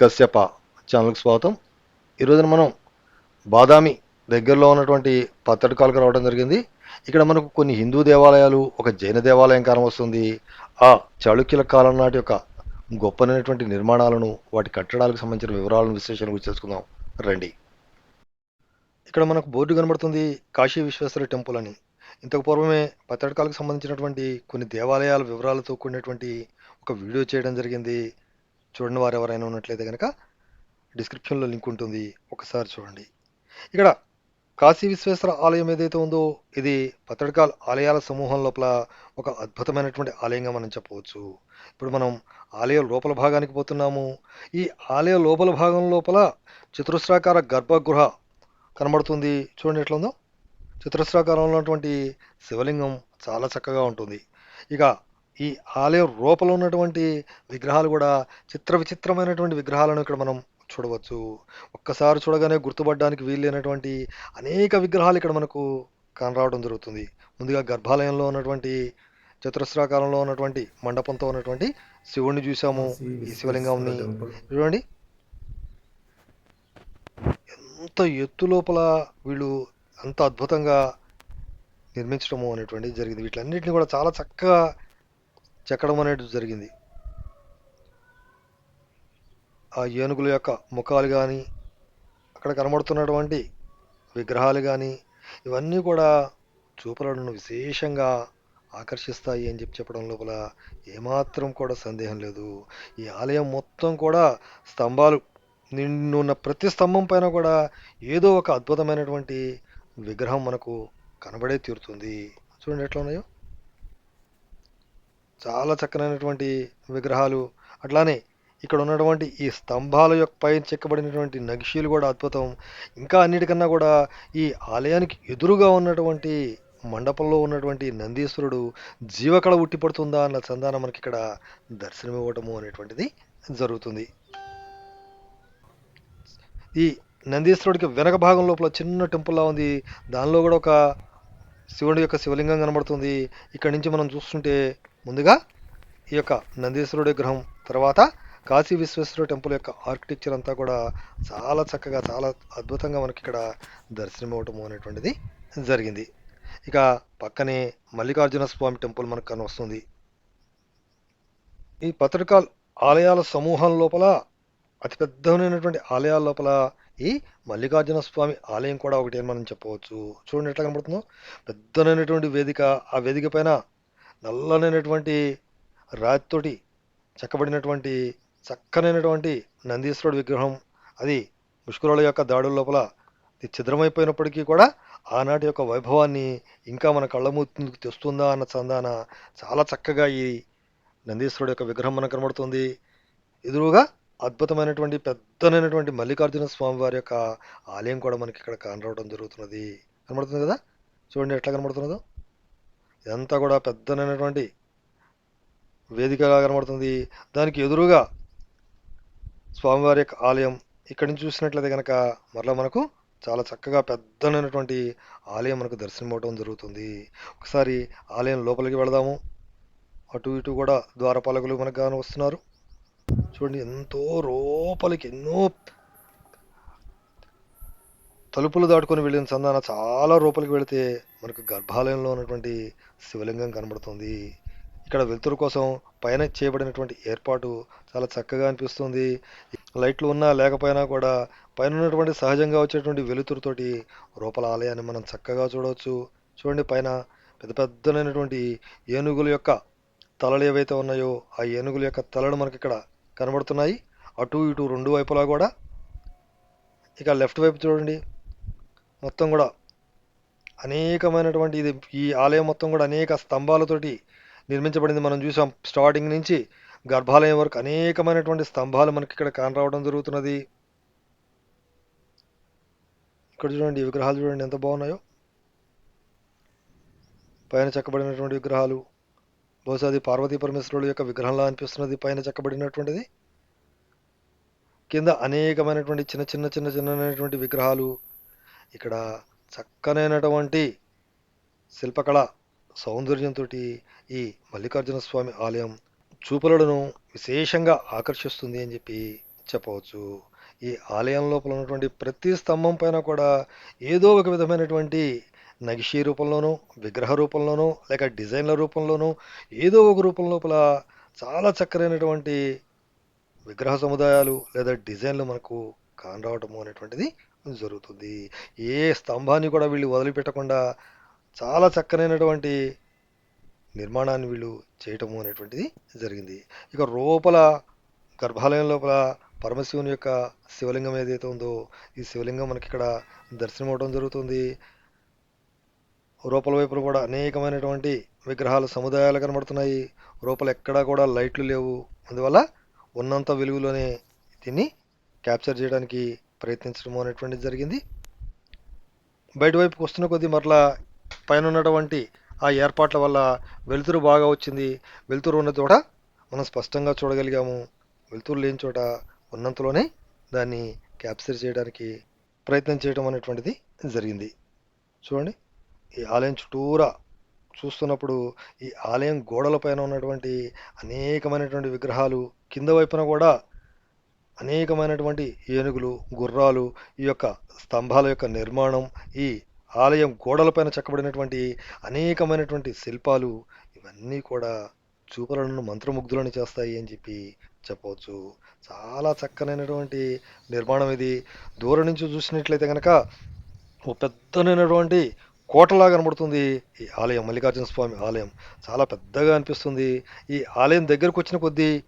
కశ్యప ఛానల్కి స్వాగతం. ఈరోజున మనం బాదామి దగ్గరలో ఉన్నటువంటి పత్తడికాలకు రావడం జరిగింది. ఇక్కడ మనకు కొన్ని హిందూ దేవాలయాలు ఒక జైన దేవాలయం కానవస్తుంది ఆ చాళుక్యుల కాలం నాటి యొక్క గొప్పనైనటువంటి నిర్మాణాలను వాటి కట్టడాలకు సంబంధించిన వివరాలను విశ్లేషణ గురించి తెలుసుకుందాం. రండి. ఇక్కడ మనకు బోర్డు కనబడుతుంది కాశీ విశ్వేశ్వర టెంపుల్ అని. ఇంతకు పూర్వమే పత్తడికాలకు సంబంధించినటువంటి కొన్ని దేవాలయాల వివరాలతో కూడినటువంటి ఒక వీడియో చేయడం జరిగింది. చూడండి వారు ఎవరైనా ఉన్నట్లయితే కనుక డిస్క్రిప్షన్లో లింక్ ఉంటుంది. ఒకసారి చూడండి. ఇక్కడ కాశీ విశ్వేశ్వర ఆలయం ఏదైతే ఉందో ఇది పతడకాల్ ఆలయాల సమూహం లోపల ఒక అద్భుతమైనటువంటి ఆలయంగా మనం చెప్పవచ్చు. ఇప్పుడు మనం ఆలయ లోపల భాగానికి పోతున్నాము. ఈ ఆలయ లోపల భాగం లోపల చతురస్రాకార గర్భగృహ కనబడుతుంది. చూడండి ఎట్లా ఉందో. చతురస్రాకారంలో ఉన్నటువంటి శివలింగం చాలా చక్కగా ఉంటుంది. ఇక ఈ ఆలయం లోపల ఉన్నటువంటి విగ్రహాలు కూడా చిత్ర విచిత్రమైనటువంటి విగ్రహాలను ఇక్కడ మనం చూడవచ్చు. ఒక్కసారి చూడగానే గుర్తుపడడానికి వీలైనటువంటి అనేక విగ్రహాలు ఇక్కడ మనకు కనరావడం జరుగుతుంది. ముందుగా గర్భాలయంలో ఉన్నటువంటి చతురస్రాకారంలో ఉన్నటువంటి మండపంతో ఉన్నటువంటి శివుణ్ణి చూసాము ఈ శివలింగంని చూడండి. ఎంత ఎత్తు లోపల వీళ్ళు అంత అద్భుతంగా నిర్మించడము అనేటువంటిది జరిగింది. వీటిలన్నింటినీ కూడా చాలా చక్కగా చెక్కడం అనేది జరిగింది. ఆ ఏనుగుల యొక్క ముఖాలు కానీ అక్కడ కనబడుతున్నటువంటి విగ్రహాలు కానీ ఇవన్నీ కూడా చూపులను విశేషంగా ఆకర్షిస్తాయి అని చెప్పి చెప్పడం లోపల ఏమాత్రం కూడా సందేహం లేదు. ఈ ఆలయం మొత్తం కూడా స్తంభాలు నిన్నున్న ప్రతి స్తంభం పైన కూడా ఏదో ఒక అద్భుతమైనటువంటి విగ్రహం మనకు కనబడే తీరుతుంది. చూడండి ఎట్లా ఉన్నాయో. చాలా చక్కనైనటువంటి విగ్రహాలు అట్లానే ఇక్కడ ఉన్నటువంటి ఈ స్తంభాల యొక్క పైన చెక్కబడినటువంటి నగిషీలు కూడా అద్భుతం. ఇంకా అన్నిటికన్నా కూడా ఈ ఆలయానికి ఎదురుగా ఉన్నటువంటి మండపంలో ఉన్నటువంటి నందీశ్వరుడు జీవకళ ఉట్టిపడుతుందా అన్న చందాన మనకి ఇక్కడ దర్శనమివ్వటము అనేటువంటిది జరుగుతుంది. ఈ నందీశ్వరుడికి వెనక భాగం లోపల చిన్న టెంపుల్లా ఉంది. దానిలో కూడా ఒక శివుడి యొక్క శివలింగం కనబడుతుంది. ఇక్కడ నుంచి మనం చూస్తుంటే ముందుగా ఈ యొక్క నందీశ్వరుడి విగ్రహం తర్వాత కాశీ విశ్వేశ్వర టెంపుల్ యొక్క ఆర్కిటెక్చర్ అంతా కూడా చాలా చక్కగా చాలా అద్భుతంగా మనకి ఇక్కడ దర్శనం అనేటువంటిది జరిగింది. ఇక పక్కనే మల్లికార్జున స్వామి టెంపుల్ మనకు కనొస్తుంది ఈ పత్రికాల్ ఆలయాల సమూహం లోపల అతిపెద్దమైనటువంటి ఆలయాల లోపల ఈ మల్లికార్జున స్వామి ఆలయం కూడా ఒకటి అని మనం చెప్పవచ్చు. చూడండి ఎట్లా కనబడుతుందో. పెద్దనైనటువంటి వేదిక ఆ వేదిక పైన నల్లనైనటువంటి రాతితోటి చెక్కబడినటువంటి చక్కనైనటువంటి నందీశ్వరుడు విగ్రహం అది ముష్కరుల యొక్క దాడుల లోపల ఛిద్రమైపోయినప్పటికీ కూడా ఆనాటి యొక్క వైభవాన్ని ఇంకా మన కళ్ళ ముందుకు తెస్తుందా అన్న చందాన చాలా చక్కగా ఈ నందీశ్వరుడు యొక్క విగ్రహం మనకు కనబడుతుంది. ఎదురుగా అద్భుతమైనటువంటి పెద్దనైనటువంటి మల్లికార్జున స్వామి వారి యొక్క ఆలయం కూడా మనకి ఇక్కడ కనరావడం జరుగుతున్నది. కనబడుతుంది కదా? చూడండి ఎట్లా కనబడుతున్నదో. ఇదంతా కూడా పెద్దనైనటువంటి వేదికగా కనబడుతుంది. దానికి ఎదురుగా స్వామివారి యొక్క ఆలయం ఇక్కడి నుంచి చూసినట్లయితే కనుక మరలా మనకు చాలా చక్కగా పెద్దనైనటువంటి ఆలయం మనకు దర్శనం అవడం జరుగుతుంది. ఒకసారి ఆలయం లోపలికి వెళదాము. అటు ఇటు కూడా ద్వారపాలకులు మనకు కానీ వస్తున్నారు. చూడండి ఎంతో లోపలికి ఎన్నో తలుపులు దాటుకొని వెళ్ళిన సందాన చాలా లోపలికి వెళితే మనకు గర్భాలయంలో ఉన్నటువంటి శివలింగం కనబడుతుంది. ఇక్కడ వెలుతురు కోసం పైన చేయబడినటువంటి ఏర్పాటు చాలా చక్కగా అనిపిస్తుంది. లైట్లు ఉన్నా లేకపోయినా కూడా పైన ఉన్నటువంటి సహజంగా వచ్చేటువంటి వెలుతురుతోటి రూపల ఆలయాన్ని మనం చక్కగా చూడవచ్చు. చూడండి పైన పెద్ద పెద్దనైనటువంటి ఏనుగుల యొక్క తలలు ఏవైతే ఉన్నాయో ఆ ఏనుగుల యొక్క తలలు మనకి ఇక్కడ కనబడుతున్నాయి. అటు ఇటు రెండు వైపులా కూడా. ఇక లెఫ్ట్ వైపు చూడండి. మొత్తం కూడా అనేకమైనటువంటి ఇది ఈ ఆలయం మొత్తం కూడా అనేక స్తంభాలతోటి నిర్మించబడింది. మనం చూసాం స్టార్టింగ్ నుంచి గర్భాలయం వరకు అనేకమైనటువంటి స్తంభాలు మనకి ఇక్కడ కానరావడం జరుగుతున్నది. ఇక్కడ చూడండి విగ్రహాలు చూడండి ఎంత బాగున్నాయో. పైన చెక్కబడినటువంటి విగ్రహాలు బహుశా అది పార్వతీ పరమేశ్వరుడు యొక్క విగ్రహంలా అనిపిస్తున్నది పైన చెక్కబడినటువంటిది. కింద అనేకమైనటువంటి చిన్న చిన్న చిన్న చిన్నటువంటి విగ్రహాలు ఇక్కడ చక్కనైనటువంటి శిల్పకళ సౌందర్యంతో ఈ మల్లికార్జున స్వామి ఆలయం చూపులను విశేషంగా ఆకర్షిస్తుంది అని చెప్పి చెప్పవచ్చు. ఈ ఆలయం లోపల ఉన్నటువంటి ప్రతి స్తంభం పైన కూడా ఏదో ఒక విధమైనటువంటి నగిషీ రూపంలోనూ విగ్రహ రూపంలోనూ లేక డిజైన్ల రూపంలోనూ ఏదో ఒక రూపం లోపల చాలా చక్కనైనటువంటి విగ్రహ సముదాయాలు లేదా డిజైన్లు మనకు కానరావటము అనేటువంటిది జరుగుతుంది. ఏ స్తంభాన్ని కూడా వీళ్ళు వదిలిపెట్టకుండా చాలా చక్కనైనటువంటి నిర్మాణాన్ని వీళ్ళు చేయటము అనేటువంటిది జరిగింది. ఇక లోపల గర్భాలయం లోపల పరమశివుని యొక్క శివలింగం ఏదైతే ఉందో ఈ శివలింగం మనకి ఇక్కడ దర్శనం అవడం జరుగుతుంది. రూపల వైపులు కూడా అనేకమైనటువంటి విగ్రహాలు సముదాయాలు కనబడుతున్నాయి. రూపల ఎక్కడా కూడా లైట్లు లేవు. అందువల్ల ఉన్నంత వెలుగులోనే దీన్ని క్యాప్చర్ చేయడానికి ప్రయత్నించడం అనేటువంటిది జరిగింది. బయట వైపుకి వస్తున్న కొద్దీ మరలా పైన ఉన్నటువంటి ఆ ఏర్పాట్ల వల్ల వెలుతురు బాగా వచ్చింది. వెలుతురు ఉన్న చోట మనం స్పష్టంగా చూడగలిగాము. వెలుతురు లేని చోట ఉన్నంతలోనే దాన్ని క్యాప్చర్ చేయడానికి ప్రయత్నం చేయడం అనేటువంటిది జరిగింది. చూడండి ఈ ఆలయం చుట్టూరా చూస్తున్నప్పుడు ఈ ఆలయం గోడలపైన ఉన్నటువంటి అనేకమైనటువంటి విగ్రహాలు కింద వైపున కూడా అనేకమైనటువంటి ఏనుగులు గుర్రాలు ఈ యొక్క స్తంభాల యొక్క నిర్మాణం ఈ ఆలయం గోడలపైన చెక్కబడినటువంటి అనేకమైనటువంటి శిల్పాలు ఇవన్నీ కూడా చూపలను మంత్రముగ్ధులను చేస్తాయి అని చెప్పి చెప్పవచ్చు. చాలా చక్కనైనటువంటి నిర్మాణం ఇది. దూరం నుంచి చూసినట్లయితే కనుక ఓ పెద్దనైనటువంటి కోటలా కనబడుతుంది ఈ ఆలయం మల్లికార్జున స్వామి ఆలయం. చాలా పెద్దగా అనిపిస్తుంది. ఈ ఆలయం దగ్గరకు వచ్చిన కొద్దీ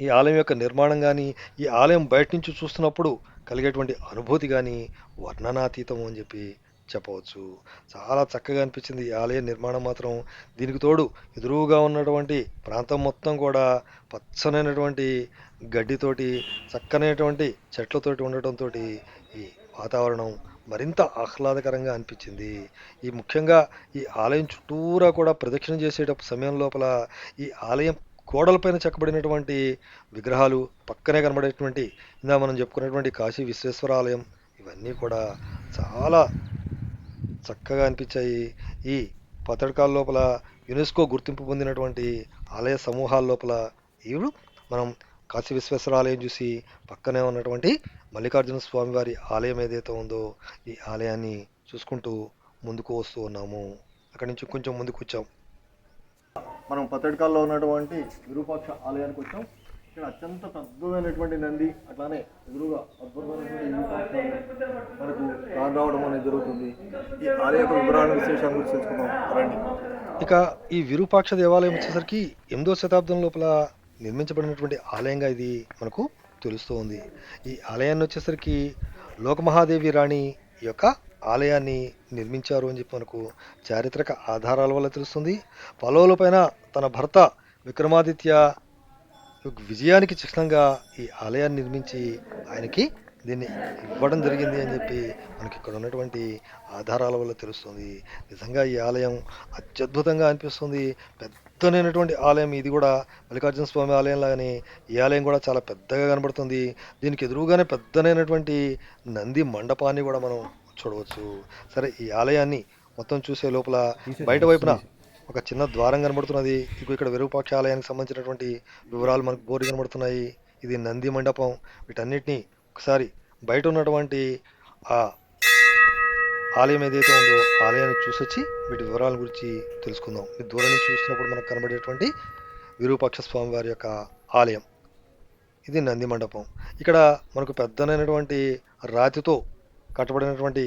ఈ ఆలయం యొక్క నిర్మాణం కానీ ఈ ఆలయం బయట నుంచి చూస్తున్నప్పుడు కలిగేటువంటి అనుభూతి కానీ వర్ణనాతీతం అని చెప్పి చెప్పవచ్చు. చాలా చక్కగా అనిపించింది ఈ ఆలయ నిర్మాణం మాత్రం. దీనికి తోడు ఎదురుగా ఉన్నటువంటి ప్రాంతం మొత్తం కూడా పచ్చనైనటువంటి గడ్డితోటి చక్కనైనటువంటి చెట్లతోటి ఉండటంతో ఈ వాతావరణం మరింత ఆహ్లాదకరంగా అనిపించింది. ఈ ముఖ్యంగా ఈ ఆలయం చుట్టూరా కూడా ప్రదక్షిణ చేసేటప్పుడు సమయం లోపల ఈ ఆలయం గోడలపైన చెక్కబడినటువంటి విగ్రహాలు పక్కనే కనబడేటువంటి ఇందా మనం చెప్పుకున్నటువంటి కాశీ విశ్వేశ్వర ఆలయం ఇవన్నీ కూడా చాలా చక్కగా అనిపించాయి. ఈ పతడకాల లోపల యునెస్కో గుర్తింపు పొందినటువంటి ఆలయ సమూహాల లోపల ఇవి మనం కాశీ విశ్వేశ్వర ఆలయం చూసి పక్కనే ఉన్నటువంటి మల్లికార్జున స్వామి వారి ఆలయం ఏదైతే ఉందో ఈ ఆలయాన్ని చూసుకుంటూ ముందుకు వస్తూ ఉన్నాము. అక్కడి నుంచి కొంచెం ముందుకు వచ్చాం. మనం పతడికాల్లో ఉన్నటువంటి విరూపాక్ష ఆలయానికి వచ్చాం. ఇక్కడ అత్యంత పెద్దదైనటువంటి నంది అట్లానే ఎదురుగా అద్భుతమైనటువంటి మనకు రావడం అనేది జరుగుతుంది. ఈ ఆలయ యొక్క వివరాల విశేషాల గురించి తెలుసుకుందాం. రండి. ఇక ఈ విరూపాక్ష దేవాలయం వచ్చేసరికి ఎనిమిదో శతాబ్దం లోపల నిర్మించబడినటువంటి ఆలయంగా ఇది మనకు తెలుస్తూ ఉంది ఈ ఆలయాన్ని వచ్చేసరికి లోకమహాదేవి రాణి యొక్క ఆలయాన్ని నిర్మించారు అని చెప్పి మనకు చారిత్రక ఆధారాల వల్ల తెలుస్తుంది. పల్లవుల పైన తన భర్త విక్రమాదిత్య యొక్క విజయానికి చిహ్నంగా ఈ ఆలయాన్ని నిర్మించి ఆయనకి దీన్ని ఇవ్వడం జరిగింది అని చెప్పి మనకి ఇక్కడ ఉన్నటువంటి ఆధారాల వల్ల తెలుస్తుంది. నిజంగా ఈ ఆలయం అత్యద్భుతంగా అనిపిస్తుంది. పెద్దనైనటువంటి ఆలయం ఇది కూడా మల్లికార్జున స్వామి ఆలయం లాగానే ఈ ఆలయం కూడా చాలా పెద్దగా కనబడుతుంది. దీనికి ఎదురుగానే పెద్దనైనటువంటి నంది మండపాన్ని కూడా మనం చూడవచ్చు. సరే ఈ ఆలయాన్ని మొత్తం చూసే లోపల బయట వైపున ఒక చిన్న ద్వారం కనబడుతున్నది. ఇక ఇక్కడ విరూపాక్ష ఆలయానికి సంబంధించినటువంటి వివరాలు మనకు బోర్డు కనబడుతున్నాయి. ఇది నంది మండపం. వీటన్నిటిని ఒకసారి బయట ఉన్నటువంటి ఆ ఆలయం ఏదైతే ఉందో ఆలయాన్ని చూసొచ్చి వీటి వివరాల గురించి తెలుసుకుందాం. ఈ దూరం నుంచి చూస్తున్నప్పుడు మనకు కనబడేటువంటి విరూపాక్ష స్వామి వారి యొక్క ఆలయం. ఇది నంది మండపం. ఇక్కడ మనకు పెద్దనైనటువంటి రాతితో కట్టబడినటువంటి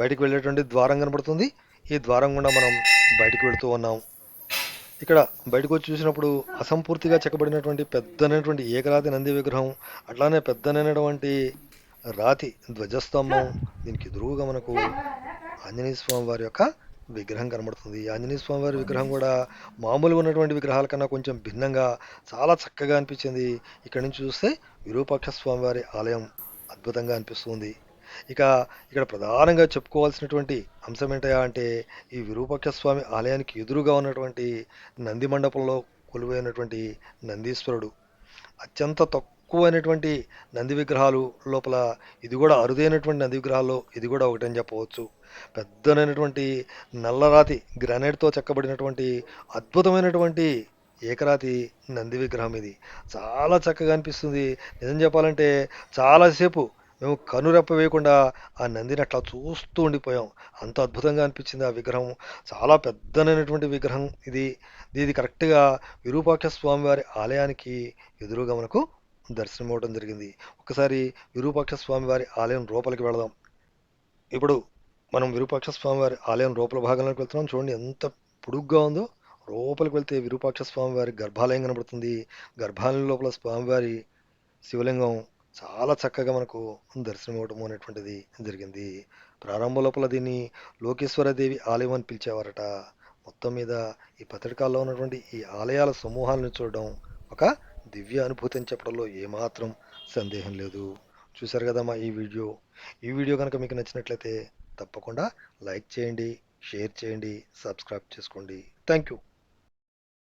బయటికి వెళ్ళేటువంటి ద్వారం కనబడుతుంది. ఈ ద్వారం గుండా మనం బయటకు వెళుతూ ఉన్నాం. ఇక్కడ బయటకు వచ్చి చూసినప్పుడు అసంపూర్తిగా చెక్కబడినటువంటి పెద్దనైనటువంటి ఏకరాతి నంది విగ్రహం అట్లానే పెద్దనైనటువంటి రాతి ధ్వజస్తంభం దీనికి ఎదురుగా మనకు ఆంజనేయ స్వామి వారి యొక్క విగ్రహం కనబడుతుంది. ఈ ఆంజనేయ స్వామి వారి విగ్రహం కూడా మామూలుగా ఉన్నటువంటి విగ్రహాల కన్నా కొంచెం భిన్నంగా చాలా చక్కగా అనిపించింది. ఇక్కడ నుంచి చూస్తే విరూపాక్ష స్వామి వారి ఆలయం అద్భుతంగా అనిపిస్తుంది. ఇక ఇక్కడ ప్రధానంగా చెప్పుకోవాల్సినటువంటి అంశం ఏంటయా అంటే ఈ విరూపాక్ష స్వామి ఆలయానికి ఎదురుగా ఉన్నటువంటి నంది మండపంలో కొలువైనటువంటి నందీశ్వరుడు. అత్యంత తక్కువైనటువంటి నంది విగ్రహాలు లోపల ఇది కూడా అరుదైనటువంటి నంది విగ్రహాల్లో ఇది కూడా ఒకటని చెప్పవచ్చు. పెద్దనైనటువంటి నల్లరాతి గ్రానైట్తో చెక్కబడినటువంటి అద్భుతమైనటువంటి ఏకరాతి నంది విగ్రహం ఇది. చాలా చక్కగా అనిపిస్తుంది. నిజం చెప్పాలంటే చాలాసేపు మేము కనురెప్ప వేయకుండా ఆ నందిని అట్లా చూస్తూ ఉండిపోయాం. అంత అద్భుతంగా అనిపించింది ఆ విగ్రహం. చాలా పెద్దనైనటువంటి విగ్రహం ఇది. ఇది కరెక్ట్గా విరూపాక్ష స్వామి వారి ఆలయానికి ఎదురుగా మనకు దర్శనం ఇవ్వడం జరిగింది. ఒకసారి విరూపాక్ష స్వామివారి ఆలయం లోపలికి వెళదాం. ఇప్పుడు మనం విరూపాక్ష స్వామివారి ఆలయం లోపల భాగంలోకి వెళ్తున్నాం. చూడండి ఎంత పొడుగ్గా ఉందో. లోపలికి వెళ్తే విరూపాక్ష స్వామివారి గర్భాలయం కనబడుతుంది. గర్భాలయం లోపల స్వామివారి శివలింగం చాలా చక్కగా మనకు దర్శనం ఇవ్వడం అనేటువంటిది జరిగింది. ప్రారంభ లోపల దీన్ని లోకేశ్వరదేవి ఆలయం అని పిలిచేవారట. మొత్తం మీద ఈ పత్రికాల్లో ఉన్నటువంటి ఈ ఆలయాల సమూహాలను చూడడం ఒక దివ్య అనుభూతి అని చెప్పడంలో ఏమాత్రం సందేహం లేదు. చూశారు కదమ్మా ఈ వీడియో? ఈ వీడియో కనుక మీకు నచ్చినట్లయితే తప్పకుండా లైక్ చేయండి షేర్ చేయండి సబ్స్క్రైబ్ చేసుకోండి. Thank you